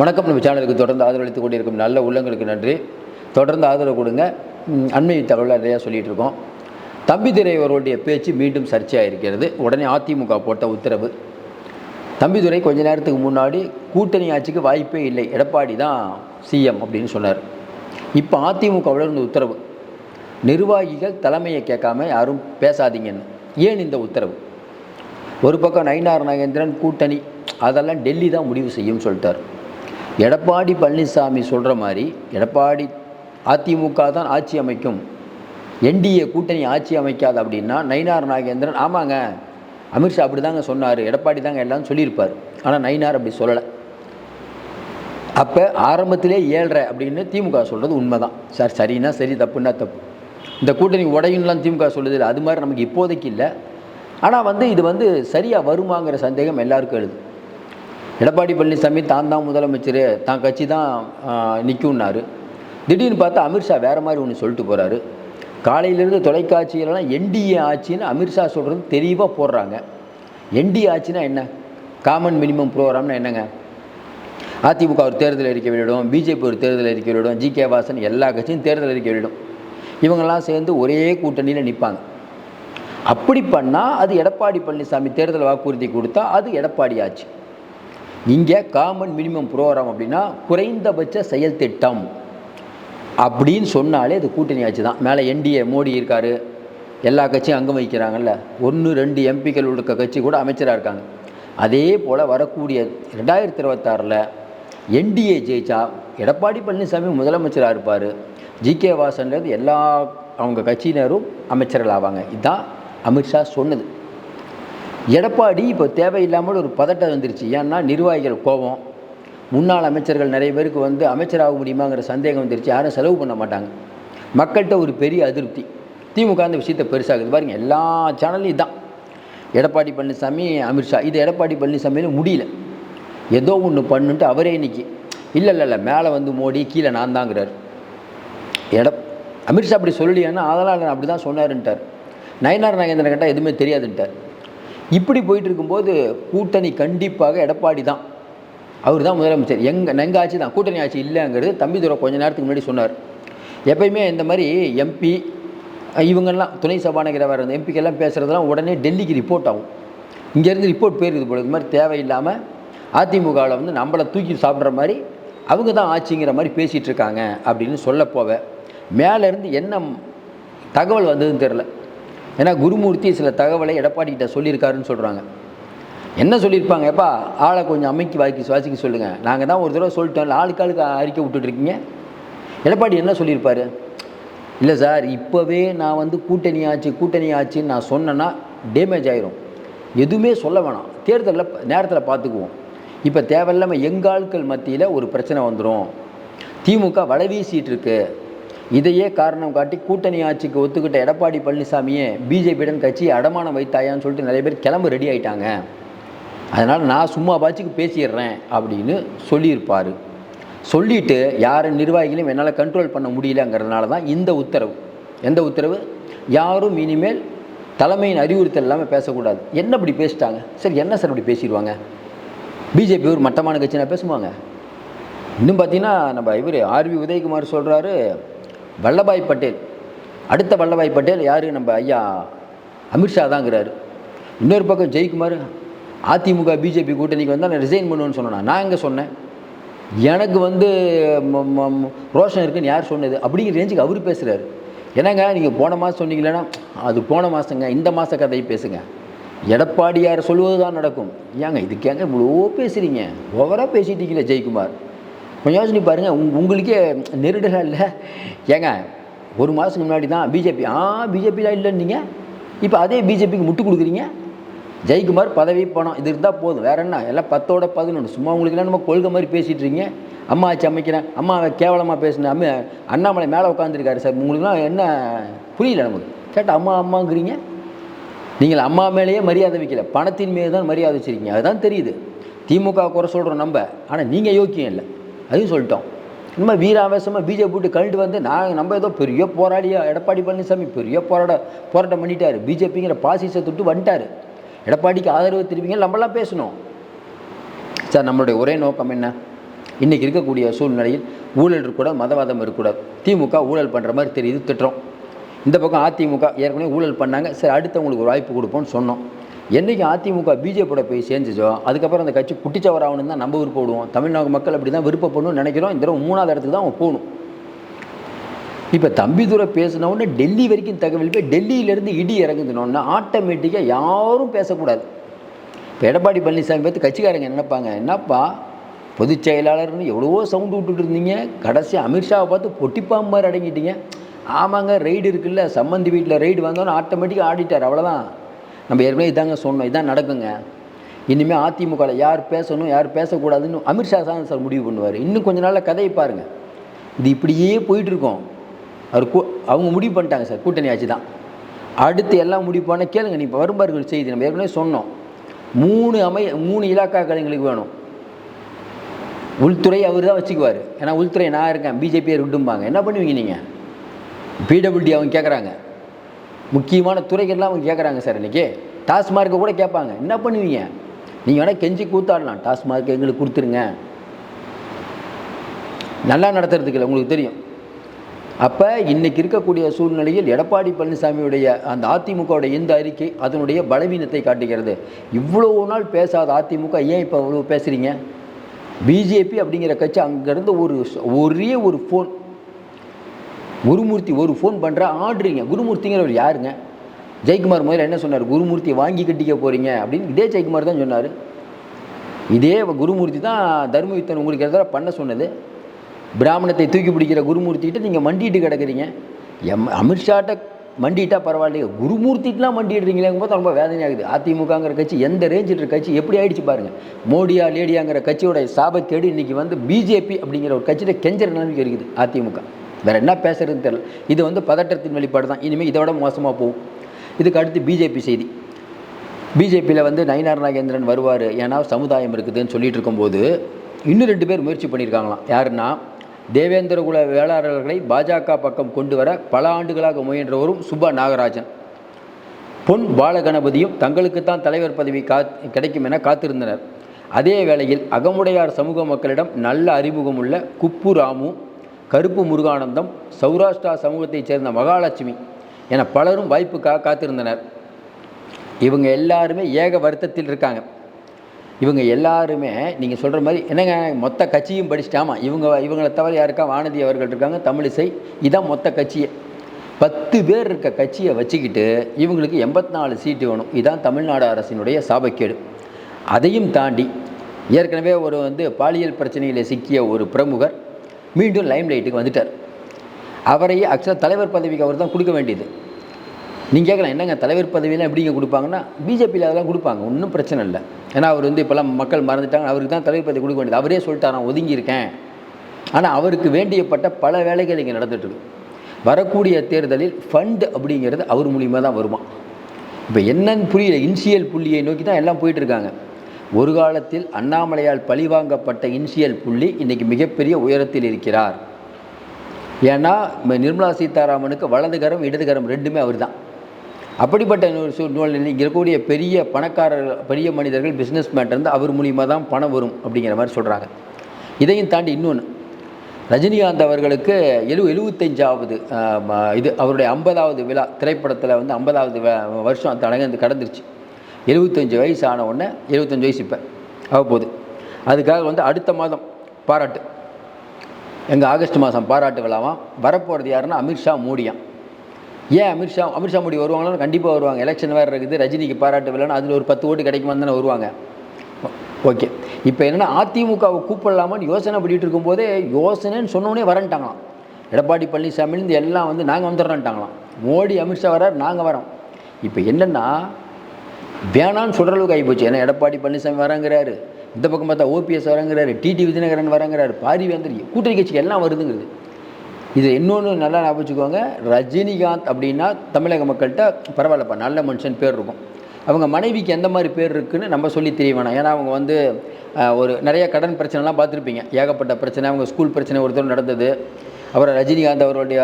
வணக்கம். நம்ம சேனலுக்கு தொடர்ந்து ஆதரவளித்து கொண்டிருக்கும் நல்ல உள்ளங்களுக்கு நன்றி. தொடர்ந்து ஆதரவு கொடுங்க. அண்மை தகவலாக நிறையா சொல்லிகிட்டு இருக்கோம். தம்பிதுரை அவர்களுடைய பேச்சு மீண்டும் சர்ச்சையாக இருக்கிறது உடனே அதிமுக போட்ட உத்தரவு. தம்பிதுரை கொஞ்ச நேரத்துக்கு முன்னாடி கூட்டணி ஆட்சிக்கு வாய்ப்பே இல்லை. எடப்பாடி தான் சிஎம் அப்படின்னு சொன்னார். இப்போ அதிமுகவில் இருந்த உத்தரவு. நிர்வாகிகள் தலைமையை கேட்காம யாரும் பேசாதீங்கன்னு. ஏன் இந்த உத்தரவு? ஒரு பக்கம் நயினார் நாகேந்திரன் கூட்டணி. அதெல்லாம் டெல்லி தான் முடிவு செய்யும் சொல்லிட்டார். எடப்பாடி பழனிசாமி சொல்கிற மாதிரி எடப்பாடி அதிமுக தான் ஆட்சி அமைக்கும். என்டிஏ கூட்டணி ஆட்சி அமைக்காது அப்படின்னா நயினார் நாகேந்திரன் ஆமாங்க அமித்ஷா அப்படி தாங்க சொன்னார் எடப்பாடி தாங்க எல்லாம் சொல்லியிருப்பார். ஆனால் நயினார் அப்படி சொல்லலை. அப்போ ஆரம்பத்திலே ஏழ்ரை அப்படின்னு திமுக சொல்கிறது உண்மை தான் சார் சரின்னா சரி தப்புன்னா தப்பு. இந்த கூட்டணி உடையும்லாம் திமுக சொல்லுது இல்லை அது மாதிரி நமக்கு இப்போதைக்கு இல்லை. ஆனால் வந்து இது வந்து சரியாக வருமாங்கிற சந்தேகம் எல்லாருக்கும் எழுது. எடப்பாடி பழனிசாமி தான் தான் முதலமைச்சர் தான் கட்சி தான் நிற்கும்னாரு திடீர்னு பார்த்தா அமித்ஷா வேறு மாதிரி ஒன்று சொல்லிட்டு போகிறாரு காலையிலேருந்து தொலைக்காட்சியிலலாம் என்டிஏ ஆட்சின்னு அமித்ஷா சொல்கிறது தெளிவாக போடுறாங்க. என்டிஏ ஆட்சினா என்ன? காமன் மினிமம் ப்ரோக்ராம்னா என்னங்க? அதிமுக ஒரு தேர்தல் அறிக்கை வெளியிடும் பிஜேபி ஒரு தேர்தல் அறிக்கை வெளியிடும் ஜி கே வாசன் எல்லா கட்சியும் தேர்தல் அறிக்கை வெளியிடும். இவங்கெல்லாம் சேர்ந்து ஒரே கூட்டணியில் நிற்பாங்க அப்படி பண்ணால் அது எடப்பாடி பழனிசாமி தேர்தல் வாக்குறுதி கொடுத்தா அது எடப்பாடி ஆட்சி. இங்கே காமன் மினிமம் ப்ரோக்ராம் அப்படின்னா குறைந்தபட்ச செயல் திட்டம் அப்படின்னு சொன்னாலே அது கூட்டணி ஆட்சி தான். மேலே என்டிஏ மோடி இருக்கார். எல்லா கட்சியும் அங்கம் வைக்கிறாங்கல்ல ஒன்று ரெண்டு எம்பிக்கள் உள்ள கட்சி கூட அமைச்சராக இருக்காங்க. அதே போல் வரக்கூடிய ரெண்டாயிரத்தி இருபத்தாறில் என்டிஏ ஜெயிச்சா எடப்பாடி பழனிசாமி முதலமைச்சராக இருப்பார். ஜி கே வாசன்றது எல்லா அவங்க கட்சியினரும் அமைச்சர்கள் ஆவாங்க. இதுதான் அமித்ஷா சொன்னது. எடப்பாடி இப்போ தேவையில்லாமல் ஒரு பதட்டம் வந்துருச்சு. ஏன்னா நிர்வாகிகள் கோபம். முன்னாள் அமைச்சர்கள் நிறைய பேருக்கு வந்து அமைச்சராக முடியுமாங்கிற சந்தேகம் வந்துருச்சு. யாரும் செலவு பண்ண மாட்டாங்க. மக்கள்கிட்ட ஒரு பெரிய அதிருப்தி. திமுக அந்த விஷயத்தை பெருசாகுது. பாருங்க எல்லா சேனல்லையும் தான் எடப்பாடி பழனிசாமி அமித்ஷா இது எடப்பாடி பழனிசாமியில முடியல. ஏதோ ஒன்று பண்ணுன்ட்டு அவரே இன்னைக்கு இல்லை இல்லை இல்லை மேலே வந்து மோடி கீழே நான் தாங்கிறார். எட அமித்ஷா அப்படி சொல்லலையானா அதெல்லாம் அப்படி தான் சொன்னார்ன்ட்டார். நயனார் நாகேந்திரன் கேட்டால் எதுவுமே தெரியாதுன்ட்டார். இப்படி போயிட்டு இருக்கும்போது கூட்டணி கண்டிப்பாக எடப்பாடி தான். அவர் தான் முதலமைச்சர். எங்க எங்கள் ஆட்சி தான். கூட்டணி ஆட்சி இல்லைங்கிறது தம்பிதுரை கொஞ்ச நேரத்துக்கு முன்னாடி சொன்னார். எப்பயுமே இந்த மாதிரி எம்பி இவங்கெல்லாம் துணை சபாநாயகராக வர எம்பிக்கெல்லாம் பேசுகிறதெல்லாம் உடனே டெல்லிக்கு ரிப்போர்ட் ஆகும். இங்கேருந்து ரிப்போர்ட் போயிருக்குது போல. இது மாதிரி தேவையில்லாமல் அதிமுகவில் வந்து நம்மளை தூக்கி சாப்பிட்ற மாதிரி அவங்க தான் ஆட்சிங்கிற மாதிரி பேசிகிட்டு இருக்காங்க அப்படின்னு சொல்ல போவேன் மேலேருந்து என்ன தகவல் வந்ததுன்னு தெரில ஏன்னா குருமூர்த்தி சில தகவலை எடப்பாடி கிட்ட சொல்லியிருக்காருன்னு சொல்கிறாங்க என்ன சொல்லியிருப்பாங்க? எப்பா ஆளை கொஞ்சம் அமைக்கி வாக்கி சுவாசிக்க சொல்லுங்கள் நாங்கள் தான் ஒரு தடவை சொல்லிட்டோம். இல்லை ஆளுக்கு ஆளுக்கு அறிக்கை விட்டுட்ருக்கீங்க எடப்பாடி என்ன சொல்லியிருப்பார்? இல்லை சார் இப்போவே நான் வந்து கூட்டணி ஆச்சு கூட்டணி ஆச்சுன்னு நான் சொன்னேன்னா டேமேஜ் ஆயிரும். எதுவுமே சொல்ல வேணாம். தேர்தலில் நேரத்தில் பார்த்துக்குவோம் இப்போ தேவையில்லாமல் எங்கள் ஆட்கள் மத்தியில் ஒரு பிரச்சனை வந்துடும் திமுக வலை இருக்குது இதையே காரணம் காட்டி கூட்டணி ஆட்சிக்கு ஒத்துக்கிட்ட எடப்பாடி பழனிசாமியே பிஜேபியுடன் கட்சி அடமானம் வைத்தாயான்னு சொல்லிட்டு நிறைய பேர் கிளம்ப ரெடி ஆயிட்டாங்க. அதனால் நான் சும்மா பாச்சுக்கு பேசிடுறேன் அப்படின்னு சொல்லியிருப்பார். சொல்லிட்டு யார் நிர்வாகிகளையும் என்னால் கண்ட்ரோல் பண்ண முடியலங்கிறதுனால தான் இந்த உத்தரவு. எந்த உத்தரவு? யாரும் இனிமேல் தலைமையின் அறிவுறுத்தல் இல்லாமல் பேசக்கூடாது. என்ன இப்படி பேசிட்டாங்க? சரி என்ன சார் இப்படி பேசிடுவாங்க? பிஜேபி ஒரு மட்டமான கட்சினா பேசுவாங்க. இன்னும் பார்த்தீங்கன்னா நம்ம இவர் ஆர்வி உதயகுமார் சொல்கிறாரு வல்லபாய் பட்டேல். அடுத்த வல்லபாய் பட்டேல் யார்? நம்ம ஐயா அமித்ஷா தாங்கிறாரு. இன்னொரு பக்கம் ஜெயக்குமார் அதிமுக பிஜேபி கூட்டணிக்கு வந்தால் நான் ரிசைன் பண்ணுவேன்னு சொன்னேன்? நான் எங்கே சொன்னேன்? எனக்கு வந்து ம- ம- ரோஷன் இருக்குன்னு யார் சொன்னது? அப்படிங்கிற ரேஞ்சுக்கு அவர் பேசுகிறாரு என்னங்க நீங்கள் போன மாதம் சொன்னீங்களேன்னா அது போன மாதங்க இந்த மாத கதையை பேசுங்க. எடப்பாடியார் சொல்வது தான் நடக்கும். ஏங்க இதுக்கேங்க இவ்வளோ பேசுகிறீங்க ஓவராக பேசிட்டீங்களே ஜெயக்குமார். கொஞ்சம் யோசனை பாருங்கள் உங் உங்களுக்கே நெருடலாக இல்லை? ஏங்க ஒரு மாதத்துக்கு முன்னாடி தான் பிஜேபி ஆ பிஜேபிலாம் இல்லைன்னீங்க? இப்போ அதே பிஜேபிக்கு முட்டு கொடுக்குறீங்க? ஜெயக்குமார் பதவி பணம் இது இருந்தால் போதும். வேற என்ன எல்லாம் பத்தோட பதினொன்று சும்மா உங்களுக்குலாம் நம்ம கொள்கை மாதிரி பேசிகிட்டு இருக்கீங்க. அம்மா ஆச்சு அமைக்கிறேன் அம்மா கேவலமாக பேசினேன் அம்மா அண்ணாமலை மேலே உட்காந்துருக்காரு சார். உங்களுக்குலாம் என்ன புரியல நமக்கு? கேட்டால் அம்மா அம்மாங்கிறீங்க? நீங்கள் அம்மா மேலேயே மரியாதை வைக்கல. பணத்தின் மீது தான் மரியாதை வச்சிருக்கீங்க. அதுதான் தெரியுது. திமுக குறை சொல்கிறோம் நம்ம. ஆனால் நீங்கள் யோக்கியம் இல்லை. அதையும் சொல்லிட்டோம். இந்த வீராவேசமாக பிஜேபி போட்டு கழட்டு வந்து நாங்கள் நம்ம ஏதோ பெரிய போராடியா எடப்பாடி பழனிசாமி பெரிய போராட போராட்டம் பண்ணிட்டார். பிஜேபிங்கிற பாசிசை தொட்டு வந்துட்டாரு. எடப்பாடிக்கு ஆதரவு திருப்பிங்க நம்மளாம் பேசணும். சார் நம்மளுடைய ஒரே நோக்கம் என்ன? இன்றைக்கி இருக்கக்கூடிய சூழ்நிலையில் ஊழல் இருக்கக்கூடாது மதவாதம் இருக்கக்கூடாது. திமுக ஊழல் பண்ணுற மாதிரி தெரியுது திட்டுறோம். இந்த பக்கம் அதிமுக ஏற்கனவே ஊழல் பண்ணாங்க. சரி அடுத்தவங்களுக்கு ஒரு வாய்ப்பு கொடுப்போம்னு சொன்னோம். என்றைக்கு அதிமுக பிஜேபியோட போய் சேர்ந்துச்சோ அதுக்கப்புறம் அந்த கட்சி குட்டிச்சவராகணும்னு தான் நம்ம விருப்பப்படுவோம் தமிழ்நாடு மக்கள் அப்படி தான் விருப்பப்படணும்னு நினைக்கிறோம். இந்த தடவை மூணாவது இடத்துக்கு தான் அவன் போகணும். இப்போ தம்பிதுரை பேசினவுடனே டெல்லி வரைக்கும் தகவல் போய் டெல்லியிலேருந்து இடி இறங்குதுனோன்னா ஆட்டோமேட்டிக்காக யாரும் பேசக்கூடாது. இப்போ எடப்பாடி பழனிசாமி பார்த்து கட்சிக்காரங்க நினைப்பாங்க என்னப்பா பொதுச் செயலாளர்னு எவ்வளவோ சவுண்டு விட்டுட்டு இருந்தீங்க. கடைசி அமித்ஷாவை பார்த்து பொட்டிப்பாம்பு மாதிரி அடங்கிட்டீங்க. ஆமாங்க ரைடு இருக்குல்ல. சம்மந்தி வீட்டில் ரைடு வந்தோன்னு ஆட்டோமேட்டிக்காக ஆடிட்டார். அவ்வளோதான் நம்ம ஏற்கனவே இதாங்க சொன்னோம் இதான் நடக்குங்க. இனிமேல் அதிமுகவில் யார் பேசணும் யார் பேசக்கூடாதுன்னு அமித்ஷா தான் சார் முடிவு பண்ணுவார். இன்னும் கொஞ்ச நாளில் கதையை பாருங்கள் இது இப்படியே போயிட்டுருக்கோம். அவர் கூ அவங்க முடிவு பண்ணிட்டாங்க சார் கூட்டணி ஆட்சி தான். அடுத்து எல்லாம் முடிவு பண்ண கேளுங்க நீ இப்போ வரும்பார்கள் செய்தி நம்ம ஏற்கனவே சொன்னோம். மூணு அமை மூணு இலாக்காக்கள் எங்களுக்கு வேணும். உள்துறை அவர் தான் வச்சுக்குவார். ஏன்னா உள்துறை நான் இருக்கேன் பிஜேபியை விட்டும்பாங்க. என்ன பண்ணுவீங்க நீங்கள் பிடபிள்யூடி அவங்க கேட்குறாங்க முக்கியமான துறைகள்லாம் அவங்க கேட்குறாங்க சார் இன்றைக்கி டாஸ்மார்க்கை கூட கேட்பாங்க என்ன பண்ணுவீங்க? நீங்கள் வேணால் கெஞ்சி கூத்தாடலாம். டாஸ்மார்க் எங்களுக்கு கொடுத்துருங்க. நல்லா நடத்துறதுக்கு இல்லை உங்களுக்கு தெரியும். அப்போ இன்றைக்கி இருக்கக்கூடிய சூழ்நிலையில் எடப்பாடி பழனிசாமியுடைய அந்த அதிமுகவுடைய இந்த அறிக்கை அதனுடைய பலவீனத்தை காட்டுகிறது. இவ்வளோ நாள் பேசாத அதிமுக ஏன் இப்போ அவ்வளோ பேசுகிறீங்க பிஜேபி அப்படிங்கிற கட்சி அங்கேருந்து ஒரு ஒரே ஒரு ஃபோன் குருமூர்த்தி ஒரு ஃபோன் பண்ணுற ஆடுறீங்க. குருமூர்த்திங்கிறவர் யாருங்க? ஜெயக்குமார் முதல்ல என்ன சொன்னார்? குருமூர்த்தியை வாங்கி கட்டிக்க போகிறீங்க அப்படின்னு இதே ஜெயக்குமார் தான் சொன்னார். இதே குருமூர்த்தி தான் தர்மயுத்தன் உங்களுக்கு எதாவது பண்ண சொன்னது. பிராமணத்தை தூக்கி பிடிக்கிற குருமூர்த்திகிட்ட நீங்கள் மண்டிட்டு கிடக்குறீங்க. எம் அமித்ஷாட்ட மண்டிட்டா பரவாயில்லையே. குருமூர்த்திட்டுலாம் மண்டிடுறீங்களேங்கும் போது ரொம்ப வேதனையாகுது. அதிமுகங்கிற கட்சி எந்த ரேஞ்சில் இருக்க கட்சி எப்படி ஆயிடுச்சு பாருங்கள் மோடியா லேடியாங்கிற கட்சியோட சாபத்தேடு இன்றைக்கி வந்து பிஜேபி அப்படிங்கிற ஒரு கட்சியில் கெஞ்சர் நிலைமைக்கு இருக்குது அதிமுக வேறு என்ன பேசுறதுன்னு தெரியல. இது வந்து பதட்டத்தின் வெளிப்பாடு தான். இனிமேல் இதை விட மோசமாக போகும். இதுக்கு அடுத்து பிஜேபி செய்தி. பிஜேபியில் வந்து நயினார் நாகேந்திரன் வருவார். ஏன்னா சமுதாயம் இருக்குதுன்னு சொல்லிட்டு இருக்கும்போது இன்னும் ரெண்டு பேர் முயற்சி பண்ணியிருக்காங்களாம். யாருன்னா தேவேந்திரகுல வேளாளர்களை பாஜக பக்கம் கொண்டு வர பல ஆண்டுகளாக முயன்றவரும் சுப்பா நாகராஜன். பொன் பாலகணபதியும் தங்களுக்குத்தான் தலைவர் பதவி கா கிடைக்கும் என காத்திருந்தனர். அதே வேளையில் அகமுடையார் சமூக மக்களிடம் நல்ல அறிமுகம் உள்ள குப்பு ராமு கருப்பு முருகானந்தம் சௌராஷ்டிரா சமூகத்தைச் சேர்ந்த மகாலட்சுமி என பலரும் வாய்ப்புக்காக காத்திருந்தனர். இவங்க எல்லாருமே ஏக வருத்தத்தில் இருக்காங்க. இவங்க எல்லாருமே நீங்கள் சொல்கிற மாதிரி என்னங்க மொத்த கட்சியும் படிச்சிட்டாமா? இவங்க இவங்களை தவிர யாருக்கா? வானதி அவர்கள் இருக்காங்க தமிழிசை இதான் மொத்த கட்சியை. பத்து பேர் இருக்க கட்சியை வச்சுக்கிட்டு இவங்களுக்கு எண்பத்தி நாலு சீட்டு வேணும். இதுதான் தமிழ்நாடு அரசினுடைய சாபக்கேடு. அதையும் தாண்டி ஏற்கனவே ஒரு வந்து பாலியல் பிரச்சனையில் சிக்கிய ஒரு பிரமுகர் மீண்டும் லைம் லைட்டுக்கு வந்துட்டார். அவரை ஆக்சுவலாக தலைவர் பதவிக்கு அவர் தான் கொடுக்க வேண்டியது. நீங்கள் கேட்கலாம் என்னங்க தலைவர் பதவியெல்லாம் எப்படிங்க கொடுப்பாங்கன்னா பிஜேபியில் அதெல்லாம் கொடுப்பாங்க ஒன்றும் பிரச்சனை இல்லை. ஏன்னா அவர் வந்து இப்போல்லாம் மக்கள் மறந்துட்டாங்க அவருக்கு தான் தலைவர் பதவி கொடுக்க வேண்டியது. அவரே சொல்லிட்டார் நான் ஒதுங்கியிருக்கேன். ஆனால் அவருக்கு வேண்டியப்பட்ட பல வேலைகள் இங்கே நடந்துட்டுருக்கு வரக்கூடிய தேர்தலில் ஃபண்டு அப்படிங்கிறது அவர் மூலியமாக தான் வருமா? இப்போ என்னன்னு புரியல இன்சியல் புள்ளியை நோக்கி தான் எல்லாம் போயிட்டுருக்காங்க ஒரு காலத்தில் அண்ணாமலையால் பழிவாங்கப்பட்ட இன்சியல் புள்ளி இன்றைக்கி மிகப்பெரிய உயரத்தில் இருக்கிறார். ஏன்னா நிர்மலா சீதாராமனுக்கு வலதுகரம் இடதுகரம் ரெண்டுமே அவர் தான் அப்படிப்பட்ட ஒரு சூழ்நிலையில் இங்கே இருக்கக்கூடிய பெரிய பணக்காரர்கள் பெரிய மனிதர்கள் பிஸ்னஸ் இருந்து அவர் மூலியமாக தான் பணம் வரும் அப்படிங்கிற மாதிரி சொல்கிறாங்க இதையும் தாண்டி இன்னொன்று ரஜினிகாந்த் அவர்களுக்கு எழு எழுபத்தஞ்சாவது இது அவருடைய ஐம்பதாவது விழா திரைப்படத்தில் வந்து ஐம்பதாவது வருஷம் தடங்கு கடந்துருச்சு. எழுபத்தஞ்சு வயசு ஆன உடனே எழுபத்தஞ்சு வயசு இப்போ அவ்வப்போது. அதுக்காக வந்து அடுத்த மாதம் பாராட்டு. எங்கள் ஆகஸ்ட் மாதம் பாராட்டு விழாவாம் வரப்போகிறது யாருன்னா அமித்ஷா மோடியான் ஏன் அமித்ஷா அமித்ஷா மோடி வருவாங்களோ கண்டிப்பாக வருவாங்க. எலெக்ஷன் வேறு இருக்குது ரஜினிக்கு பாராட்டு விழான்னு அதில் ஒரு பத்து ஓட்டு கிடைக்குமா தானே வருவாங்க. ஓகே. இப்போ என்னென்னா அதிமுகவை கூப்பிடலாமான்னு யோசனை பண்ணிகிட்டு இருக்கும்போதே யோசனைன்னு சொன்னோடனே வரன்ட்டாங்களாம். எடப்பாடி பழனிசாமிலேருந்து எல்லாம் வந்து நாங்கள் வந்துடுறோன்ட்டாங்களாம் மோடி அமித்ஷா வரார் நாங்கள் வரோம். இப்போ என்னென்னா வேணான்னு சொல்கிற அளவுக்கு ஆகிப்போச்சு ஏன்னா எடப்பாடி பழனிசாமி வரங்கிறாரு. இந்த பக்கம் பார்த்தா ஓபிஎஸ் வரங்கிறாரு டிடி விஜயநகரன் வரங்கிறாரு பாரிவேந்தர் கூட்டணி கட்சிக்கு எல்லாம் வருதுங்கிறது இது இன்னொன்று நல்லா ஞாபகம் வச்சுக்கோங்க. ரஜினிகாந்த் அப்படின்னா தமிழக மக்கள்கிட்ட பரவாயில்லப்பா நல்ல மனுஷன் பேர் இருக்கும். அவங்க மனைவிக்கு எந்த மாதிரி பேர் இருக்குன்னு நம்ம சொல்லி தெரிய வேணாம். ஏன்னா அவங்க வந்து ஒரு நிறைய கடன் பிரச்சனைலாம் பார்த்துருப்பீங்க. ஏகப்பட்ட பிரச்சனை அவங்க ஸ்கூல் பிரச்சனை ஒருத்தர் நடந்தது. அப்புறம் ரஜினிகாந்த் அவருடைய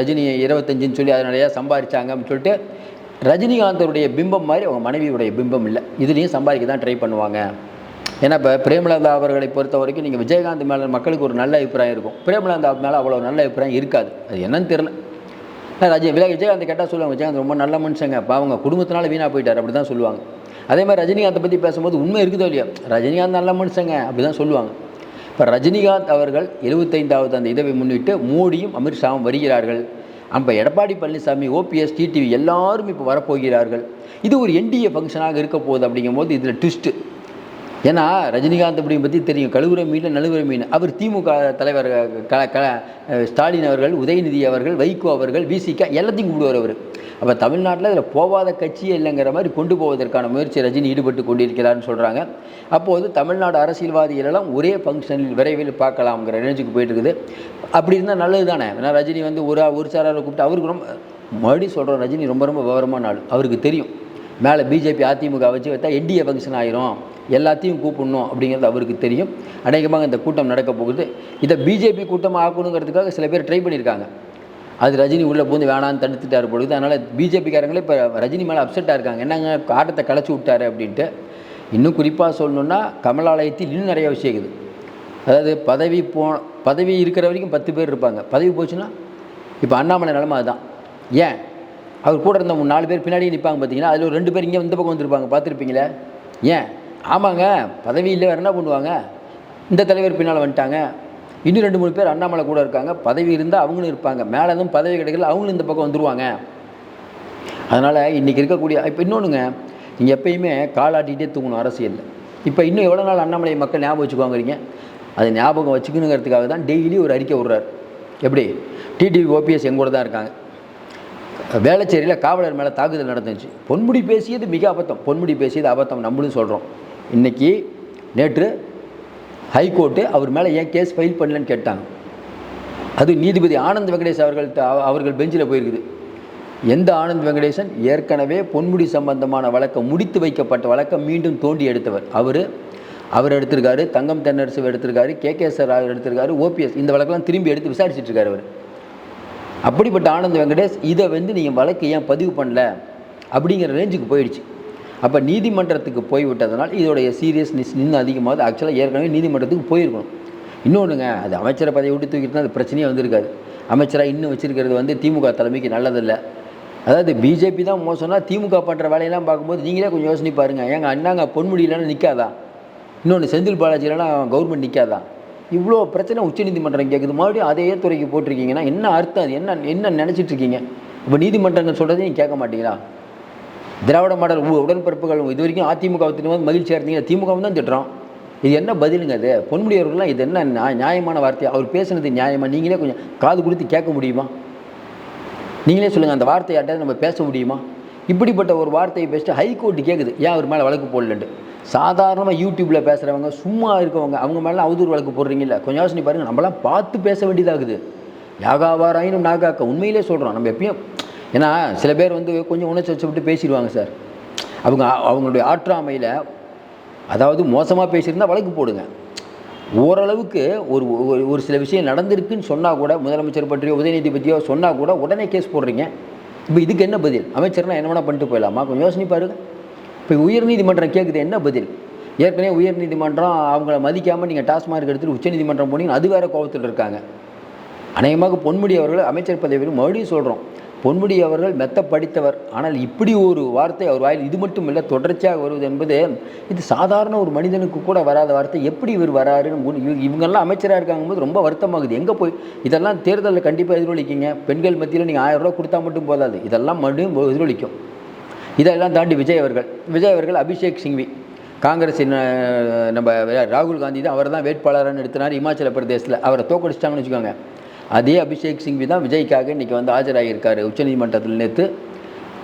ரஜினி இருபத்தஞ்சின்னு சொல்லி அதை நிறையா சம்பாதிச்சாங்க அப்படின்னு சொல்லிட்டு ரஜினிகாந்தருடைய பிம்பம் மாதிரி அவங்க மனைவியுடைய பிம்பம் இல்லை. இதுலேயும் சம்பாதிக்க தான் ட்ரை பண்ணுவாங்க. ஏன்னா இப்போ பிரேமலதா அவர்களை பொறுத்த வரைக்கும் நீங்கள் விஜயகாந்த் மேலே மக்களுக்கு ஒரு நல்ல அபிப்பிராயம் இருக்கும். பிரேமலதா மேலே அவ்வளோ நல்ல அபிப்பிராயம் இருக்காது. அது என்னன்னு தெரில ரஜி விஜயகாந்த் கேட்டால் சொல்லுவாங்க விஜயகாந்த் ரொம்ப நல்ல மனுஷங்க. அப்போ அவங்க குடும்பத்தினால வீணாக போயிட்டார். அப்படி தான் சொல்லுவாங்க. அதே மாதிரி ரஜினிகாந்தை பற்றி பேசும்போது உண்மை இருக்குதோ இல்லையா? ரஜினிகாந்த் நல்ல மனுஷங்க அப்படி தான் சொல்லுவாங்க. இப்போ ரஜினிகாந்த் அவர்கள் எழுபத்தைந்தாவது அந்த இதை முன்னிட்டு மோடியும் அமித்ஷாவும் வருகிறார்கள். அப்போ எடப்பாடி பழனிசாமி ஓபிஎஸ் டிடிவி எல்லாரும் இப்போ வரப்போகிறார்கள். இது ஒரு என்டிஏ ஃபங்க்ஷனாக இருக்க போகுது அப்படிங்கும்போது இதில் ட்விஸ்ட்டு ஏன்னா ரஜினிகாந்த் அப்படியும் பற்றி தெரியும். கழுவுற மீன் நழுவுற மீன். அவர் திமுக தலைவர் க க ஸ்டாலின் அவர்கள் உதயநிதி அவர்கள் வைகோ அவர்கள் விசிக எல்லாத்தையும் கூப்பிடுவார் அவர். அப்போ தமிழ்நாட்டில் இதில் போகாத கட்சியே இல்லைங்கிற மாதிரி கொண்டு போவதற்கான முயற்சி ரஜினி ஈடுபட்டு கொண்டிருக்கிறார்னு சொல்கிறாங்க அப்போது தமிழ்நாடு அரசியல்வாதிகளெல்லாம் ஒரே ஃபங்க்ஷனில் விரைவில் பார்க்கலாம்ங்கிற ரேஞ்சுக்கு போயிட்டு இருக்குது. அப்படி இருந்தால் நல்லது தானே? ஏன்னா ரஜினி வந்து ஒரு ஒரு சாராரை கூப்பிட்டு அவருக்கு ரொம்ப மறுபடியும் சொல்கிறோம் ரஜினி ரொம்ப ரொம்ப விவரமான ஆள். அவருக்கு தெரியும். மேலே பிஜேபி அதிமுக வச்சு வைத்தா என்டிஏ ஃபங்க்ஷன் ஆயிரும். எல்லாத்தையும் கூப்பிடணும் அப்படிங்கிறது அவருக்கு தெரியும். அநேகமாக இந்த கூட்டம் நடக்க போகுது. இதை பிஜேபி கூட்டமாக ஆக்கணுங்கிறதுக்காக சில பேர் ட்ரை பண்ணியிருக்காங்க. அது ரஜினி உள்ளே பூந்து வேணான்னு தடுத்துட்டார் பொழுது அதனால் பிஜேபிக்காரங்களே இப்போ ரஜினி மேலே அப்செட்டாக இருக்காங்க. என்னங்க ஆட்டத்தை களைச்சி விட்டாரு அப்படின்ட்டு. இன்னும் குறிப்பாக சொல்லணுன்னா கமலாலயத்தில் இன்னும் நிறைய விஷயம் இருக்குது. அதாவது பதவி போ பதவி இருக்கிற வரைக்கும் பத்து பேர் இருப்பாங்க. பதவி போச்சுன்னா இப்போ அண்ணாமலை நிலமை அதுதான். ஏன்? அவர் கூட இருந்த மூணு நாலு பேர் பின்னாடியே நிற்பாங்க பார்த்தீங்கன்னா அதில் ஒரு ரெண்டு பேர் இங்கே இந்த பக்கம் வந்திருப்பாங்க. பார்த்துருப்பீங்களே ஏன்? ஆமாங்க பதவி இல்லை வேறு என்ன பண்ணுவாங்க? இந்த தலைவர் பின்னால் வந்துட்டாங்க. இன்னும் ரெண்டு மூணு பேர் அண்ணாமலை கூட இருக்காங்க. பதவி இருந்தால் அவங்களும் இருப்பாங்க. மேலே எதுவும் பதவி கிடைக்கல அவங்களும் இந்த பக்கம் வந்துடுவாங்க அதனால் இன்றைக்கி இருக்கக்கூடிய இப்போ இன்னொன்றுங்க நீங்கள் எப்பயுமே காலாட்டிகிட்டே தூங்கணும் அரசியலில். இப்போ இன்னும் எவ்வளோ நாள் அண்ணாமலை மக்கள் ஞாபகம் வச்சுக்குவாங்கிறீங்க? அது ஞாபகம் வச்சுக்கணுங்கிறதுக்காக தான் டெய்லி ஒரு அறிக்கை விட்றாரு. எப்படி? டிடிவி ஓபிஎஸ் எங்கூட தான் இருக்காங்க. வேளச்சேரியில் காவலர் மேலே தாக்குதல் நடந்துச்சு. பொன்முடி பேசியது மிக அபத்தம். பொன்முடி பேசியது அபத்தம் நம்மளும் சொல்கிறோம் இன்றைக்கி நேற்று ஹைகோர்ட்டு அவர் மேலே ஏன் கேஸ் ஃபைல் பண்ணலன்னு கேட்டாங்க. அது நீதிபதி ஆனந்த் வெங்கடேஷ் அவர்கள் அவர்கள் பெஞ்சில் போயிருக்குது. எந்த ஆனந்த் வெங்கடேசன் ஏற்கனவே பொன்முடி சம்பந்தமான வழக்கம் முடித்து வைக்கப்பட்ட வழக்கம் மீண்டும் தோண்டி எடுத்தவர். அவர் அவர் எடுத்திருக்காரு தங்கம் தென்னரசு எடுத்திருக்காரு கே. கே. சார் எடுத்திருக்காரு ஓபிஎஸ் இந்த வழக்கெல்லாம் திரும்பி எடுத்து விசாரிச்சுட்டு இருக்காரு அவர். அப்படிப்பட்ட ஆனந்த் வெங்கடேஷ் இதை வந்து நீங்கள் வழக்கு ஏன் பதிவு பண்ணல? அப்படிங்கிற ரேஞ்சுக்கு போயிடுச்சு. அப்போ நீதிமன்றத்துக்கு போய்விட்டதனால் இதோடைய சீரியஸ்னஸ் இன்னும் அதிகமாகுது. ஆக்சுவலாக ஏற்கனவே நீதிமன்றத்துக்கு போயிருக்கணும். இன்னொன்றுங்க அது அமைச்சரை பதவி விட்டு தூக்கிட்டு அது பிரச்சனையே வந்திருக்காது. அமைச்சராக இன்னும் வச்சுருக்கிறது வந்து திமுக தலைமைக்கு நல்லதில்லை. அதாவது பிஜேபி தான் மோசம்னா திமுக பண்ணுற வேலையெல்லாம் பார்க்கும்போது நீங்களே கொஞ்சம் யோசனை பாருங்கள் ஏங்க அண்ணாங்க பொன்முடியிலன்னு நிற்காதா இன்னொன்று செந்தில் பாலாஜிலலாம் கவர்மெண்ட் நிற்காதா இவ்வளோ பிரச்சனை உச்சநீதிமன்றம் கேட்குது மறுபடியும் அதே துறைக்கு போட்டிருக்கீங்கன்னா என்ன அர்த்தம்? அது என்ன என்ன நினச்சிட்டு இருக்கீங்க? இப்போ நீதிமன்றங்கள் சொல்கிறதையும் நீங்கள் கேட்க மாட்டீங்களா? திராவிட மாடல் உடன்பிறப்புகள் இது வரைக்கும் அதிமுக வந்து மகிழ்ச்சியாக இருந்தீங்க. திமுக தான் திட்டுறோம். இது என்ன பதிலுங்க அது பொன்முடியவர்கள்லாம் இது என்ன நியாயமான வார்த்தை? அவர் பேசுனது நியாயமாக நீங்களே கொஞ்சம் காது கொடுத்து கேட்க முடியுமா? நீங்களே சொல்லுங்கள் அந்த வார்த்தையாட்ட நம்ம பேச முடியுமா? இப்படிப்பட்ட ஒரு வார்த்தையை பேசிட்டு ஹைகோர்ட்டு கேட்குது ஏன் அவர் மேலே வழக்கு போடலன்ட்டு? சாதாரணமாக யூடியூப்பில் பேசுகிறவங்க சும்மா இருக்கவங்க அவங்க மேலே அவதூறு வழக்கு போடுறீங்கல்ல கொஞ்சம் யோசனை பாருங்கள் நம்மளாம் பார்த்து பேச வேண்டியதாகுது. யாகாவாராயினும் நாகாக்கா உண்மையிலே சொல்கிறோம் நம்ம எப்பயும் ஏன்னா சில பேர் வந்து கொஞ்சம் உணர்ச்சி வச்சு விட்டு பேசிடுவாங்க சார். அவங்க அவங்களுடைய ஆற்றாமையில் அதாவது மோசமாக பேசியிருந்தால் வழக்கு போடுங்க. ஓரளவுக்கு ஒரு ஒரு சில விஷயம் நடந்திருக்குன்னு சொன்னால் கூட முதலமைச்சர் பற்றியோ உதயநிதி பற்றியோ சொன்னால் கூட உடனே கேஸ் போடுறீங்க. இப்போ இதுக்கு என்ன பதில்? அமைச்சர்னா என்ன வேணால் பண்ணிட்டு போயிடலாமா? கொஞ்சம் யோசனை பாருங்க. இப்போ உயர்நீதிமன்றம் கேட்குது என்ன பதில்? ஏற்கனவே உயர்நீதிமன்றம் அவங்கள மதிக்காமல் நீங்கள் டாஸ்மார்க் எடுத்துகிட்டு உச்சநீதிமன்றம் போனீங்கன்னா அது வேறு கோபத்தில் இருக்காங்க. அநேகமாக பொன்முடி அவர்கள் அமைச்சர் பதவியில் மறுபடியும் சொல்கிறோம் பொன்முடி அவர்கள் மெத்த படித்தவர் ஆனால் இப்படி ஒரு வார்த்தை அவர் வாயில் இது மட்டும் இல்லை தொடர்ச்சியாக வருவது என்பது இது சாதாரண ஒரு மனிதனுக்கு கூட வராத வார்த்தை. எப்படி இவர் வராருன்னு இவங்கெல்லாம் அமைச்சராக இருக்காங்கும்போது ரொம்ப வருத்தமாகுது. எங்கே போய்? இதெல்லாம் தேர்தலில் கண்டிப்பாக எதிரொலிக்கிங்க. பெண்கள் மத்தியில் நீங்கள் ஆயிரம் ரூபா கொடுத்தா மட்டும் போதாது. இதெல்லாம் மறுபடியும் எதிரொலிக்கும். இதெல்லாம் தாண்டி விஜய் அவர்கள். விஜய் அவர்கள் அபிஷேக் சிங்வி. காங்கிரஸ் நம்ம ராகுல் காந்தி தான் அவர் தான் வேட்பாளராக எடுத்தினார் இமாச்சல பிரதேசத்தில். அவரை தோக்கடிச்சிட்டாங்கன்னு வச்சுக்கோங்க. அதே அபிஷேக் சிங்வி தான் விஜய்க்காக இன்றைக்கி வந்து ஆஜராகியிருக்காரு உச்சநீதிமன்றத்தில் நேற்று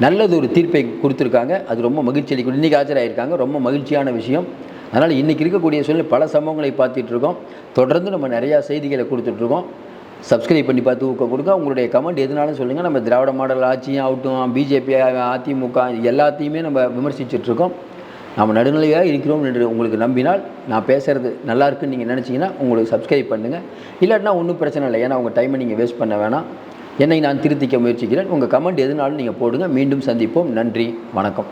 நல்லது ஒரு தீர்ப்பை கொடுத்துருக்காங்க. அது ரொம்ப மகிழ்ச்சி அளிக்கும். இன்றைக்கி ஆஜராகியிருக்காங்க ரொம்ப மகிழ்ச்சியான விஷயம். அதனால் இன்றைக்கி இருக்கக்கூடிய சூழ்நிலை பல சம்பவங்களை பார்த்துட்ருக்கோம். தொடர்ந்து நம்ம நிறையா செய்திகளை கொடுத்துட்ருக்கோம். சப்ஸ்கிரைப் பண்ணி பார்த்து ஊக்கம் கொடுங்க. உங்களுடைய கமெண்ட் எதுனாலும் சொல்லுங்கள் நம்ம திராவிட மாடல் ஆட்சியும் ஆகட்டும் பிஜேபி அதிமுக எல்லாத்தையுமே நம்ம விமர்சிச்சுட்ருக்கோம். நாம் நடுநிலையாக இருக்கிறோம் என்று உங்களுக்கு நம்பினால் நான் பேசுகிறது நல்லா இருக்குன்னு நீங்கள் நினச்சிங்கன்னா உங்களுக்கு சப்ஸ்கிரைப் பண்ணுங்கள் இல்லாட்டினா ஒன்றும் பிரச்சனை இல்லை. ஏன்னா உங்கள் டைமை நீங்கள் வேஸ்ட் பண்ண வேணாம். என்னை நான் திருத்திக்க முயற்சிக்கிறேன். உங்கள் கமெண்ட் எதுனாலும் நீங்கள் போடுங்க. மீண்டும் சந்திப்போம். நன்றி. வணக்கம்.